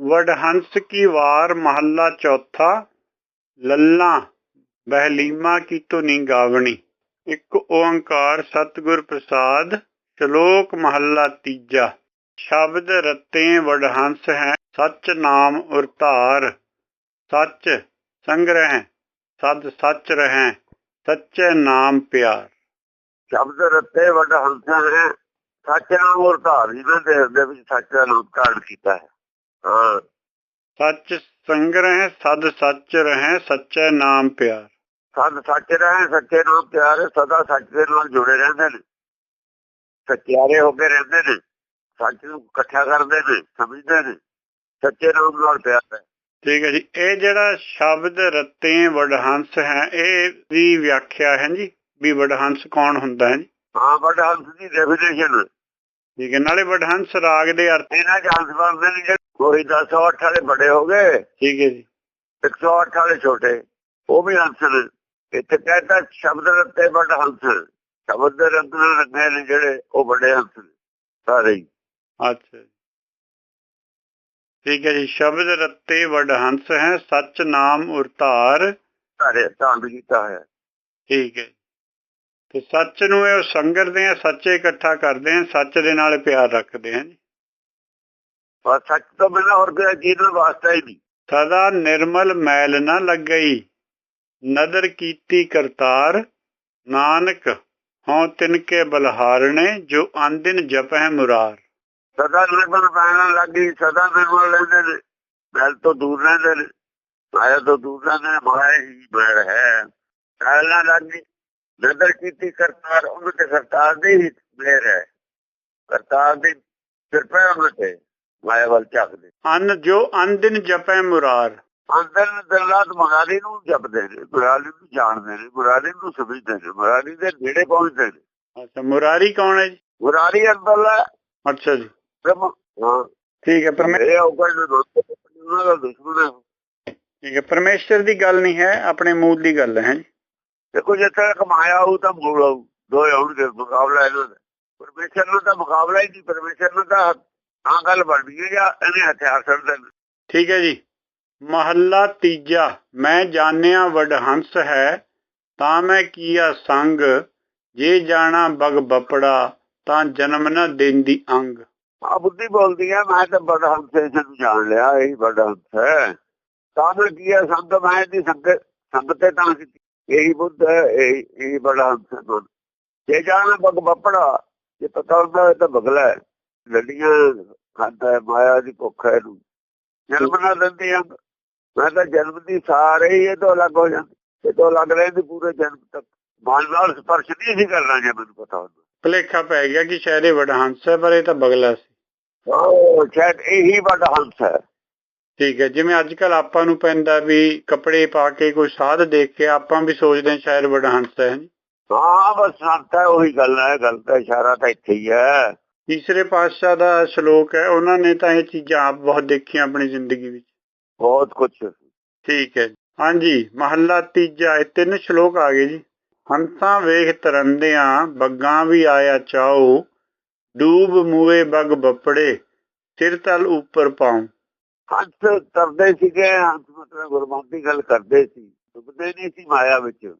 वडहंस की वार महला चौथा ਲੱਲਾ ਬਹਿਲੀਮਾ ਕੀ ਧੁਨੀ ਗਾਵਣੀ ਇੱਕ ਓੰਕਾਰ ਸਤਿਗੁਰ ਪ੍ਰਸਾਦ ਸ਼ਲੋਕ ਮਹੱਲਾ ਤੀਜਾ ਸ਼ਬਦ ਰਤੇ ਵਡਹੰਸ ਹੈ ਸਚ ਨਾਮ ਉਰਤਾਰ ਸੱਚ ਸੰਗ੍ਰਹਿ ਸਦ ਸੱਚ ਰਹੈ ਸੱਚੇ ਨਾਮ ਪਿਆਰ ਸ਼ਬਦ ਰੱਤੇ ਵੱਡ ਹੰਸਾਂ ਹੈ ਸੱਚ ਨਾਮ ਔਰ ਧਾਰ ਜਿਹਨਾਂ ਦੇ ਹਿਰਦੇ ਵਿੱਚ ਸੱਚ ਦਾ ਨਾਮ ਧਾਰਨ ਕੀਤਾ ਹੈ ਹਾਂ। ਸੱਚ ਸੰਗ੍ਰਹਿ ਸਦ ਸੱਚ ਰਹੈ ਸੱਚੇ ਨਾਮ ਪਿਆਰ। ਸਦ ਸੱਚ ਰਹੇ ਸੱਚੇ ਨਾਮ ਪਿਆਰ ਸਦਾ ਸੱਚ ਦੇ ਨਾਲ ਜੁੜੇ ਰਹਿੰਦੇ ਨੇ। ਸੱਚਿਆਰੇ ਹੋ ਕੇ ਰਹਿੰਦੇ ਨੇ। ਸੱਚ ਨੂੰ ਇਕੱਠਾ ਕਰਦੇ ਨੇ ਸਮਝਦੇ ਨੇ। ਸੱਚੇ ਨਾਮ ਨਾਲ ਪਿਆਰ ਹੈ। ਠੀਕ ਹੈ ਜੀ। ਇਹ ਜਿਹੜਾ ਸ਼ਬਦ ਰਤੇ ਵਡਹੰਸ ਹੈ ਇਹ ਦੀ ਵਿਆਖਿਆ ਹੈ ਜੀ ਵੀ ਵਡਹੰਸ ਕੌਣ ਹੁੰਦਾ ਹੈ ਜੀ? ਹਾਂ ਵੱਡ ਹੰਸ ਦੀ ਡੈਫੀਨੇਸ਼ਨ ਠੀਕ ਹੈ। ਨਾਲੇ ਵਡਹੰਸ ਰਾਗ ਦੇ ਅਰਥ ਇਹਨਾਂ ਚ ਹੰਸ ਬਣਦੇ ਨੇ ਕੋਈ 108 ਵਾਲੇ ਵੱਡੇ ਹੋ ਗਏ। ਠੀਕ ਹੈ ਜੀ। 108 ਵਾਲੇ ਛੋਟੇ। ਉਹ ਵੀ ਹੰਸ ਨੇ ਇੱਥੇ ਕਹਿੰਦਾ ਸ਼ਬਦ ਰੱਤੇ ਵੱਡ ਹੰਸ ਸ਼ਬਦ ਦੇ ਰੰਗ ਨਾਲ ਰੰਗੇ ਨੇ ਜਿਹੜੇ ਉਹ ਵੱਡੇ ਹੰਸ ਨੇ ਸਾਰੇ ਅੱਛਾ ਜੀ। ਠੀਕ ਹੈ ਜੀ। ਸ਼ਬਦ ਰਤੇ ਵਡਹੰਸ ਹੈ ਸੱਚ ਨਾਮ ਉਰਤਾਰ। ਸਾਰੇ ਧੰਦ ਕੀਤਾ ਹੈ ਠੀਕ ਹੈ। ਤੇ ਸੱਚ ਨੂੰ ਇਹ ਸੰਗਰਦੇ ਆ ਸੱਚੇ ਇਕੱਠਾ ਕਰਦੇ ਆ ਸੱਚ ਦੇ ਨਾਲ ਪਿਆਰ ਰੱਖਦੇ ਆ ਜੀ। ਸੱਚ ਤੋਂ ਬਿਨਾਂ ਹੋਰ ਕੋਈ ਚੀਜ਼ ਨਾਲ ਵਾਸਤਾ ਹੀ ਨਹੀਂ ਸਦਾ ਨਿਰਮਲ ਮੈਲ ਨਾ ਲੱਗਈ ਨਦਰ ਕੀਤੀ ਕਰਤਾਰ ਨਾਨਕ ਹਉ ਤਿਨਕੇ ਬਲਹਾਰਣੇ ਜੋ ਅੰਦਿਨ ਜਪਹਿ ਮੁਰਾਰ ਸਦਾ ਨਿਰਮਲ ਪੈਣ ਲੱਗੀ ਸਦਾ ਨਿਰਮਲ ਰਹਿੰਦੇ ਨੇ ਮੈਲ ਤੋਂ ਦੂਰ ਰਹਿੰਦੇ ਨੇ ਮਾਇਆ ਤੋਂ ਦੂਰ ਰਹਿੰਦੇ ਨੇ ਮਾਇਆ ਹੀ ਮੈਲ ਹੈ ਮੈਲ ਨਾ ਲੱਗੀ ਨਦਰ ਕੀਤੀ ਕਰਤਾਰ ਉਹਨਾਂ ਤੇ ਕਰਤਾਰ ਦੀ ਹੀ ਮੇਰ ਹੈ ਕਰਤਾਰ ਦੀ ਕਿਰਪਾ ਉਹਨਾਂ ਤੇ ਮਾਇਆ ਵੱਲ ਝਾਕਦੇ। ਅੰਨ ਜੋ ਅੰਦਿਨ ਜਪਹਿ ਮੁਰਾਰ। ਅੰਦਰ ਦਿਨ ਰਾਤ ਮੁਰਾਰੀ ਨੂੰ ਜਪਦੇ ਨੇ ਮੁਰਾਰੀ ਨੂੰ ਜਾਣਦੇ ਨੇ ਮੁਰਾਰੀ ਨੂੰ ਸਮਝਦੇ ਨੇ ਮੁਰਾਰੀ ਦੇ ਨੇੜੇ ਪਹੁੰਚਦੇ ਨੇ। ਅੱਛਾ ਮੁਰਾਰੀ ਕੌਣ ਹੈ ਜੀ? ਮੁਰਾਰੀ ਅੰਦਰਲਾ ਅੱਛਾ ਜੀ। ਹਾਂ। ਠੀਕ ਹੈ ਪਰਮੇ ਇਹ ਔਗਣ ਨੂੰ ਉਹਨਾਂ ਦਾ ਦੁਸ਼ਮਣ ਹੈ। ਠੀਕ ਹੈ ਪਰਮੇਸ਼ਰ ਦੀ ਗੱਲ ਨਹੀਂ ਹੈ ਆਪਣੇ ਮੂਲ ਦੀ ਗੱਲ ਹੈ ਜੀ। ਦੇਖੋ ਜਿੱਥੇ ਕਮਾਇਆ ਉਹ ਤਾਂ ਮੂਲ ਦੋ ਆਉਣਗੇ ਮੁਕਾਬਲਾ ਇਹਨਾਂ ਦਾ। ਪਰਮੇਸ਼ਰ ਨਾਲ ਤਾਂ ਮੁਕਾਬਲਾ ਹੀ ਨਹੀਂ ਪਰਮੇਸ਼ਰ ਨਾਲ ਤਾਂ ਹਾਂ ਗੱਲ ਬਣ ਗਈ ਜਾਂ ਇਹਨੇ ਹਥਿਆਰ ਛੱਡਦੇ ਨੇ ਠੀਕ ਹੈ ਜੀ। ਮਹੱਲਾ ਤੀਜਾ। ਮੈਂ ਜਾਣਿਆ ਵਡਹੰਸ ਹੈ ਤਾਂ ਮੈਂ ਕੀਆ ਸੰਗ? ਜੇ ਜਾਣਾ ਬਗ ਬਪੜਾ ਤਾਂ ਜਨਮ ਨਾ ਦੇਂਦੀ ਅੰਗ। ਆ ਬੁੱਧੀ ਬੋਲਦੀ ਹੈ ਮੈਂ ਤਾਂ ਬੜਾ ਹੰਸੇ ਨੂੰ ਜਾਣ ਲਿਆ ਇਹ ਬੜਾ ਹੰਸ ਹੈ। ਤਾਂ ਮੈਂ ਕੀ ਹੈ ਸੰਗ ਮੈਂ ਦੀ ਸੰਗ ਸੰਗ ਤੇ ਤਾਂ ਕੀਤੀ। ਇਹੀ ਬੁੱਧ ਹੈ ਇਹ ਇਹ ਬੜਾ ਹੰਸ ਹੈ। ਬੁੱਧ। ਜੇ ਜਾਣਾ ਬਗ ਬਪੜਾ ਜੇ ਪਤਾ ਹੁੰਦਾ ਤਾਂ ਬਗਲਾ ਹੈ। ਲੱਡੀਆਂ ਖਾਂਦਾ ਹੈ ਮਾਇਆ ਦੀ ਭੁੱਖ ਹੈ ਇਹਨੂੰ। ਜਨਮ ਨਾ ਦਿੰਦੀ ਅੰਗ ਮੈਂ ਤਾਂ ਜਨਮ ਦੀ ਸਾਰੇ ਹੀ ਇਹ ਤੋਂ ਅਲੱਗ ਹੋ ਜਾਂਦੇ। ਇਹ ਤੋਂ ਅਲੱਗ ਰਹਿੰਦੇ ਪੂਰੇ ਜਨਮ ਤੱਕ। ਮਨ ਨਾਲ ਸਪਰਸ਼ ਨਹੀਂ ਸੀ ਕਰਨਾ ਜੇ ਮੈਨੂੰ ਪਤਾ ਹੁੰਦਾ ਭੁਲੇਖਾ ਪੈ ਗਿਆ ਕਿ ਸ਼ਾਇਦ ਇਹ ਵਡਹੰਸ ਹੈ ਪਰ ਇਹ ਤਾਂ ਬਗਲਾ ਸੀ। ਉਹ ਸ਼ਾਇਦ ਇਹੀ ਬੜਾ ਹੰਸ ਹੈ। ਠੀਕ ਹੈ ਜਿਵੇਂ ਅੱਜ ਕੱਲ ਆਪਾਂ ਨੂੰ ਪੈਂਦਾ ਵੀ ਕੱਪੜੇ ਪਾ ਕੇ ਕੋਈ ਸਾਧ ਦੇਖ ਕੇ ਆਪਾਂ ਵੀ ਸੋਚਦੇ ਹਾਂ ਸ਼ਾਇਦ ਵਡਹੰਸ ਹੈ ਜੀ ਹਾਂ ਬਸ ਸੰਤ ਹੈ ਉਹੀ ਗੱਲ ਹੈ। ਗੱਲ ਦਾ ਇਸ਼ਾਰਾ ਤਾਂ ਇੱਥੇ ਹੀ ਹੈ। ਤੀਸਰੇ ਪਾਤਸ਼ਾਹ ਦਾ ਸ਼ਲੋਕ ਹੈ ਉਹਨਾਂ ਨੇ ਤਾਂ ਇਹ ਚੀਜ਼ਾਂ ਆਪ ਬਹੁਤ ਦੇਖੀਆਂ ਆਪਣੀ ਜ਼ਿੰਦਗੀ ਵਿੱਚ। ਬਹੁਤ ਕੁਝ ਠੀਕ ਹੈ। ਹਾਂਜੀ ਮਹੱਲਾ ਤੀਜਾ ਇਹ ਤਿੰਨ ਸ਼ਲੋਕ ਆ ਗਏ ਜੀ। ਹੰਸਾਂ ਵੇਖ ਤਰੰਦਿਆਂ ਬੱਗਾਂ ਵੀ ਆਇਆ ਚਾਓ ਡੂਬ ਮੂਏ ਬਗ ਬੱਪੜੇ ਸਿਰ ਤਲ ਉੱਪਰ ਪਾਉ। ਹੰਸ ਕਰਦੇ ਸੀਗੇ ਹੰਸ ਮਤਲਬ ਗੁਰਮਤਿ ਗੱਲ ਕਰਦੇ ਸੀ ਡੁੱਬਦੇ ਨਹੀਂ ਸੀ ਮਾਇਆ ਵਿੱਚ।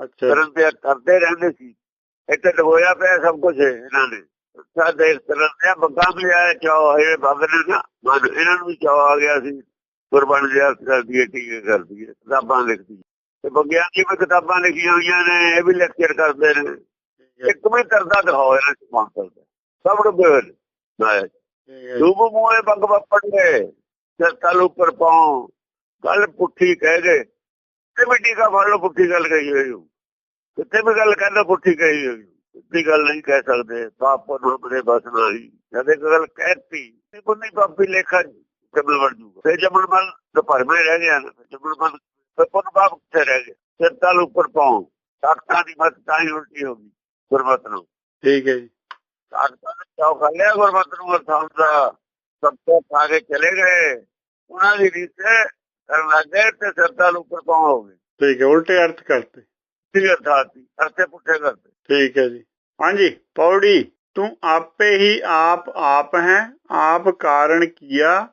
ਅੱਛਾ। ਕਰਨ ਤੇ ਕਰਦੇ ਰਹਿੰਦੇ ਸੀ। ਇੱਥੇ ਡਬੋਇਆ ਪਿਆ ਸਭ ਕੁਝ ਇਹਨਾਂ ਨੇ। ਸਾਡੇ ਕਰਨ ਤੇ ਬੱਗਾ ਵੀ ਆਇਆ ਚਾਹ ਇਹ ਬੱਗ ਨੇ ਨਾ ਮਨ ਇਹਨਾਂ ਨੂੰ ਚਾਹ ਆ ਗਿਆ ਸੀ ਦੇ ਅਰਥ ਕਰਦੀ ਹੈ ਟੀਕੇ ਕਰਦੀ ਹੈ ਕਿਤਾਬਾਂ ਲਿਖਦੀ ਤੇ ਬੱਗਿਆਂ ਦੀ ਵੀ ਕਿਤਾਬਾਂ ਲਿਖੀਆਂ ਹੋਈਆਂ ਨੇ ਇਹ ਵੀ ਲੈਕਚਰ ਕਰਦੇ ਨੇ। ਇੱਕ ਵੀ ਕਰਦਾ ਦਿਖਾਓ ਇਹਨਾਂ ਚ ਕੌਣ ਕਰਦਾ ਸਭ ਡੁੱਬੇ ਹੋਏ ਨੇ। ਠੀਕ। ਡੂਬ ਮੂਏ ਬੱਗ ਬੱਪੜੇ ਤੇ ਤਲ ਉੱਪਰ ਪਾਉ ਗੱਲ ਪੁੱਠੀ ਕਹਿ ਗਏ। ਤੇ ਮਿੱਟੀ ਦਾ ਫੜ ਲਓ ਪੁੱਠੀ ਗੱਲ ਕਹੀ ਹੋਈ ਕਿਤੇ ਵੀ ਗੱਲ ਕਹਿੰਦਾ ਪੁੱਠੀ ਕਹੀ ਹੋਈ ਪੁੱਠੀ ਗੱਲ ਨਹੀਂ ਕਹਿ ਸਕਦੇ ਪਾਪ ਨੂੰ ਆਪਣੇ ਬਸ ਨਹੀਂ ਜਦ ਇੱਕ ਗੱਲ ਕਹਿਤੀ ਤੇ ਕੋਈ ਪਾਪੀ ਲੇਖਾ ਕਬਲ ਵੜ ਜੂਗਾ। ਤੇ ਜਮਨ ਮਨ ਤਾਂ ਭਰਮੇ ਰਹਿ ਗਿਆ ਜਮਨ ਮਨ ਤੇ ਪੁੰਨ ਪਾਪ ਕਿੱਥੇ ਰਹਿ ਗਿਆ ਸਿਰ ਤਲ ਉੱਪਰ ਪਾਉ ਤਾਕਤਾਂ ਦੀ ਮਤ ਤਾਂ ਹੀ ਉਲਟੀ ਹੋ ਗਈ ਗੁਰਮਤ ਨੂੰ। ਠੀਕ ਹੈ ਜੀ। ਤਾਕਤਾਂ ਨੇ ਚੌਕ ਲਿਆ ਗੁਰਮਤ ਨੂੰ ਅਰਥਾਂ ਦਾ ਸਭ ਤੋਂ ਆਗੇ ਚਲੇ ਗਏ। ਉਹਨਾਂ ਦੀ ਰੀਤ ਕਰਨ ਲੱਗੇ ਤੇ ਸਿਰ ਤਲ ਉੱਪਰ ਪਾਉ ਹੋ ਗਏ। ਠੀਕ ਹੈ ਉਲਟੇ ਅਰਥ ਕਰਤੇ। ਸੀ ਅਰਥਾਤ ਦੀ ਅਰਥੇ ਪੁੱਠੇ ਕਰਦੇ ਠੀਕ ਹੈ ਜੀ। ਹਾਂਜੀ ਪੌੜੀ ਤੂੰ ਆਪੇ ਹੀ ਆਪ ਆਪ ਹੈ। ਆਪ ਕਾਰਨ ਕੀਆ?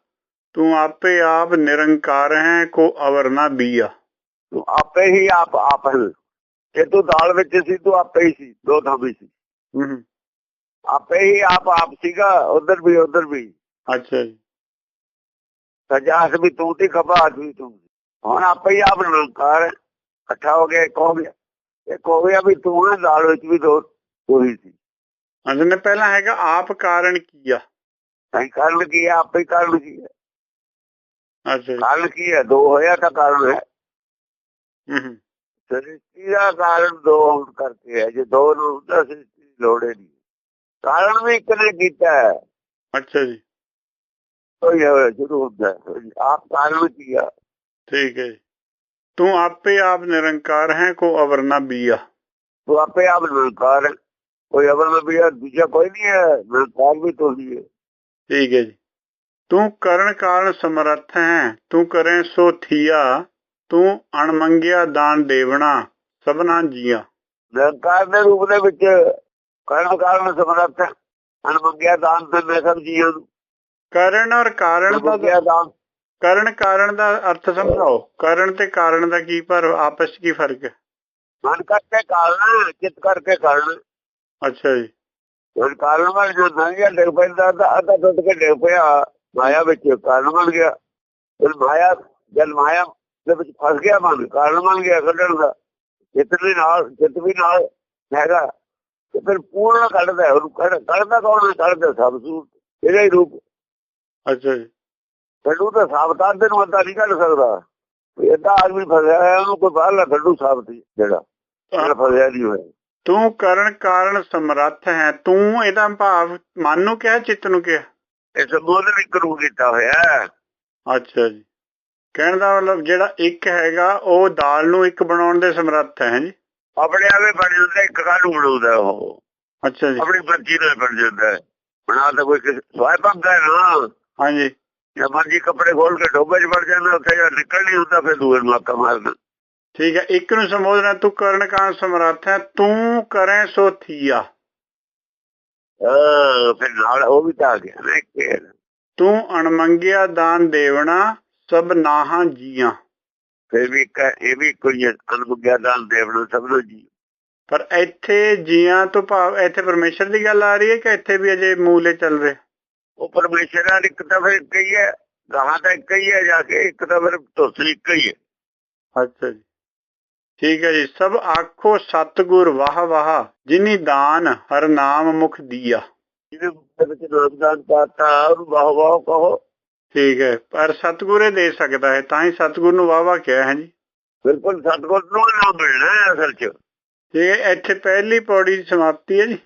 ਤੂੰ ਆਪੇ ਆਪ ਨਿਰੰਕਾਰ ਹੈ ਕੋ ਅਵਰ ਨਾ ਬੀਆ। ਤੂੰ ਆਪੇ ਹੀ ਆਪ ਆਪ ਹੈ। ਜੇ ਤੂੰ ਦਾਲ ਵਿੱਚ ਸੀ ਤੂੰ ਆਪੇ ਹੀ ਸੀ ਦੋ ਥਾਂ ਵੀ ਸੀ। ਹੂੰ ਆਪੇ ਹੀ ਆਪ ਆਪ ਸੀਗਾ ਉਧਰ ਵੀ ਉਧਰ ਵੀ। ਅੱਛਾ ਜੀ। ਸੱਜਾ ਹੱਥ ਵੀ ਤੂੰ ਤੇ ਖੱਬਾ ਵੀ ਤੂੰ। ਹੁਣ ਆਪੇ ਹੀ ਆਪ ਨਿਰੰਕਾਰ। ਇਕੱਠਾ ਹੋ ਗਿਆ ਹੋ ਗਿਆ। ਇੱਕ ਹੋ ਗਿਆ ਵੀ ਤੂੰ ਹੈ ਦਾਲ ਵਿੱਚ ਵੀ ਦੋ ਉਹੀ ਸੀ। ਅੰਦਰ ਨੇ ਪਹਿਲਾਂ ਹੈਗਾ ਆਪ ਕਾਰਨ ਕੀ ਆ? ਨਹੀਂ ਕਾਰਨ ਕੀ ਹੈ ਆਪੇ ਕਾਰਨ ਕੀ ਹੈ ਅੱਛਾ ਕਾਰਨ ਕੀ ਹੈ ਦੋ ਹੋਇਆ ਤਾਂ ਕਾਰਨ ਹੈ। ਹੂੰ ਸ੍ਰਿਸ਼ਟੀ ਦਾ ਕਾਰਨ ਦੋ ਹੋਣ ਕਰਕੇ ਹੈ। ਜੇ ਦੋ ਨੂੰ ਹੁੰਦਾ ਸ੍ਰਿਸ਼ਟੀ ਲੋੜ ਨਹੀਂ। ਕਾਰਨ ਵੀ ਇੱਕ ਨੇ ਕੀਤਾ ਹੈ। ਅੱਛਾ ਜੀ। ਕੋਈ ਹੋਇਆ ਸ਼ੁਰੂ ਹੁੰਦਾ। ਆਪ ਕਾਰਨ ਕੀ ਆ? ਠੀਕ ਹੈ ਜੀ। ਤੂੰ ਆਪੇ ਆਪ ਨਿਰੰਕਾਰ ਹੈ ਕੋ ਅਵਰ ਨਾ ਬੀਆ। ਤੂੰ ਆਪੇ ਆਪ ਨਿਰੰਕਾਰ ਕੋਈ ਅਵਰ ਹੈ ਦੂਜਾ ਕੋਈ ਨਹੀਂ ਹੈ। ਨਿਰੰਕਾਰ ਵੀ ਤੂੰ ਹੀ ਹੈ। ਠੀਕ ਹੈ ਜੀ। ਤੂੰ ਕਰਨ ਕਾਰਨ ਸਮਰੱਥ ਹੈ। ਤੂੰ ਕਰੇ ਸੋ ਥੀਆ। ਤੂੰ ਅਣਮੰਗਿਆ ਦਾਨ ਦੇਵਣਾ ਸਭਨਾ ਜੀਆ। ਨਿਰੰਕਾਰ ਦੇ ਰੂਪ ਦੇ ਵਿੱਚ ਕਰਨ ਕਾਰਨ ਸਮਰੱਥ ਹੈ। ਅਨਮੰਗਿਆ ਦਾਨ ਤੇ ਮੈਂ ਸਭ ਜੀਵਾਂ ਨੂੰ। ਕਰਨ ਔਰ ਕਾਰਨ ਦਾ ਦਾਨ ਕਰਨ ਕਾਰਨ ਦਾ ਅਰਥ ਸਮਝਾਓ। ਕਰਨ ਤੇ ਕਾਰਨ ਦਾ ਕੀ ਪਰ ਆਪਸ 'ਚ ਕੀ ਫ਼ਰਕ ਹੈ? ਮਨ ਕਰਕੇ ਕਾਰਨ ਚਿੱਤ ਕਰਕੇ ਕਾਰਨ ਅੱਛਾ ਜੀ। ਹੁਣ ਕਾਰਨ ਬਣ ਜੋ ਨੰਗਿਆ ਡਿੱਗ ਪੈਂਦਾ ਤਾਂ ਅੱਧਾ ਟੁੱਟ ਕੇ ਡਿੱਗ ਪਿਆ ਮਾਇਆ ਵਿੱਚ ਕਾਰਨ ਬਣ ਗਿਆ। ਫਿਰ ਮਾਇਆ ਜਦ ਮਾਇਆ ਦੇ ਵਿੱਚ ਫਸ ਗਿਆ ਮਨ ਕਾਰਨ ਬਣ ਗਿਆ ਕੱਢਣ ਦਾ। ਚਿੱਤ ਵੀ ਨਾਲ ਚਿੱਤ ਵੀ ਨਾਲ ਹੈਗਾ। ਤੇ ਫਿਰ ਪੂਰਨ ਕੱਢਦਾ ਉਹਨੂੰ ਕੱਢ- ਕੱਢਦਾ ਕੌਣ ਕੱਢਦਾ ਸਭ ਸੂਰ ਇਹਦਾ ਹੀ ਰੂਪ। ਅੱਛਾ ਜੀ। ਕੱਢੂ ਤਾਂ ਸਾਬਤਾਨ ਦੇ ਨੂੰ ਅੱਧਾ ਨਹੀਂ ਕੱਢ ਸਕਦਾ। ਏਦਾਂ ਆਦਮੀ ਫਸਿਆ ਹੈ ਉਹਨੂੰ ਕੋਈ ਬਾਹਰਲਾ ਕੱਢੂ ਸਾਬਤ ਜਿਹੜਾ ਫਸਿਆ ਨਹੀਂ ਹੋਇਆ। ਤੂੰ ਕਰਨ ਕਾਰਨ ਸਮਰੱਥ ਹੈ ਤੂੰ ਇਹਦਾ ਭਾਵ ਮਨ ਨੂੰ ਕਿਹਾ ਚਿੱਤ ਨੂੰ ਕਿਹਾ? ਇਹ ਸੰਬੋਧਨ ਵੀ ਕਰੂ ਕੀਤਾ ਹੋਇਆ ਅੱਛਾ ਜੀ। ਕਹਿਣ ਦਾ ਮਤਲਬ ਜਿਹੜਾ ਇੱਕ ਹੈਗਾ ਉਹ ਦਾਲ ਨੂੰ ਇੱਕ ਬਣਾਉਣ ਦੇ ਸਮਰੱਥ ਹੈ ਜੀ? ਆਪਣੇ ਆਪੇ ਬਣ ਜਾਂਦਾ ਇੱਕ ਕਾਹਨੂੰ ਬਣਾਉਂਦਾ ਉਹ? ਅੱਛਾ ਜੀ। ਆਪਣੀ ਮਰਜ਼ੀ ਨਾਲ ਬਣ ਜਾਂਦਾ। ਬਣਾ ਤਾਂ ਕੋਈ ਸਵਾਇ ਪੰਗਾ ਨਾ। ਹਾਂਜੀ। ਜੇ ਮਰਜ਼ੀ ਕੱਪੜੇ ਖੋਲ ਕੇ ਡੋਬੇ 'ਚ ਵੜ ਜਾਂਦਾ ਉੱਥੇ ਜਾਂ ਨਿਕਲ ਨਹੀਂ ਹੁੰਦਾ ਫਿਰ ਨੂੰ ਆਕਾ ਮਾਰਨਾ ਠੀਕ ਹੈ ਇੱਕ ਨੂੰ ਸੰਬੋਧਨਾ ਤੂੰ ਕਰਨ ਕਾਰਨ ਸਮਰੱਥ ਹੈ ਤੂੰ ਕਰੇ ਸੋ ਥੀਆ। ਹਾਂ ਫਿਰ ਨਾਲ ਉਹ ਵੀ ਤਾਂ ਆ ਗਿਆ। ਤੂੰ ਅਣਮੰਗਿਆ ਦਾਨ ਦੇਵਣਾ ਸਭ ਨਾਹਾਂ ਜੀਆਂ। ਫਿਰ ਵੀ ਇਹ ਵੀ ਕੋਈ ਅਨੁਗਿਆ ਦਾਨ ਦੇਵਨ ਸਭ ਨੂੰ ਜੀ ਪਰ ਇੱਥੇ ਜੀਆਂ ਤੋਂ ਭਾਵ ਇੱਥੇ ਪਰਮੇਸ਼ਰ ਦੀ ਗੱਲ ਆ ਰਹੀ ਹੈ ਕਿ ਇੱਥੇ ਵੀ ਅਜੇ ਮੂਲੇ ਚੱਲ ਰਿਹਾ? ਉਹ ਪਰਮੇਸ਼ਰ ਨਾਲ ਇੱਕ ਤਾਂ ਫਿਰ ਇੱਕ ਹੀ ਹੈ ਗਾਹਾਂ ਤਾਂ ਇੱਕ ਹੀ ਹੈ ਜਾ ਕੇ ਇੱਕ ਤਾਂ ਫਿਰ ਤੁਸ ਇੱਕ ਹੀ ਹੈ। ਅੱਛਾ ਜੀ। ਠੀਕ ਹੈ ਜੀ। ਸਭ ਆਖੋ ਸਤਗੁਰ ਵਾਹ ਵਾਹ ਜਿਨੀ ਦਾਨ ਹਰ ਨਾਮ ਮੁਖ ਦੀਆ। ਜਿਹਦੇ ਵਿੱਚ ਨਾਮਦਾਨ ਪਾਤਾ ਉਹਨੂੰ ਵਾਹ ਵਾਹ ਕਹੋ। ਠੀਕ ਹੈ। ਪਰ ਸਤਗੁਰੇ ਦੇ ਸਕਦਾ ਹੈ ਤਾਂ ਹੀ ਸਤਗੁਰ ਨੂੰ ਵਾਹ ਵਾਹ ਕਿਹਾ ਹੈ ਜੀ। ਬਿਲਕੁਲ ਸਤਗੁਰ ਨੂੰ ਨਾਮ ਮਿਲਣਾ ਅਸਲ 'ਚ। ਠੀਕ ਹੈ ਇੱਥੇ ਪਹਿਲੀ ਪੌੜੀ ਦੀ ਸਮਾਪਤੀ ਹੈ ਜੀ।